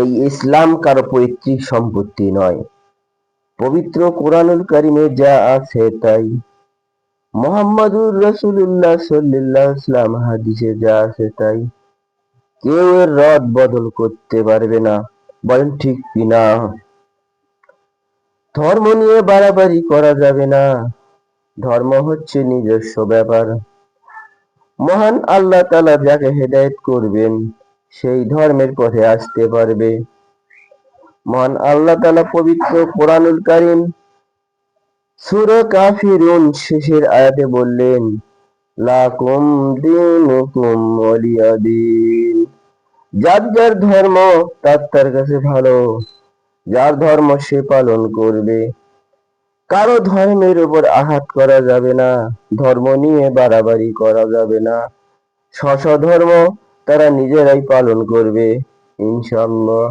এই ইসলাম কারও পৈতৃক সম্পত্তি নয়। পবিত্র কোরআনুল কারিমে যা আছে তাই। মোহাম্মদুর রসুল্লাহ সাল্লাহ ইসলাম হাদিসে যা আছে তাই। কেউ এর রদ বদল করতে পারবে না, বলেন ঠিক কিনা? ধর্ম নিয়ে বাড়াবাড়ি করা যাবে না, ধর্ম হচ্ছে নিজস্ব ব্যাপার। মহান আল্লাহ তালা যাকে হেদায়েত করবেন সেই ধর্মের পথে আসতে পারবে। মহান আল্লাহ তালা পবিত্র কোরআনুল কারিম সূরা কাফিরুন শেষের আয়াতে বললেন, লাকুম দিনুকুম ওয়ালিয়া যার যার ধর্ম, তার তার কাছে ভালো। যার ধর্ম, সে পালন করবে। কারও ধর্মের উপর আঘাত করা যাবে না। ধর্ম নিয়ে বাড়াবাড়ি করা যাবে না। স্ব স্ব ধর্ম তারা নিজেরাই পালন করবে ইনশাআল্লাহ।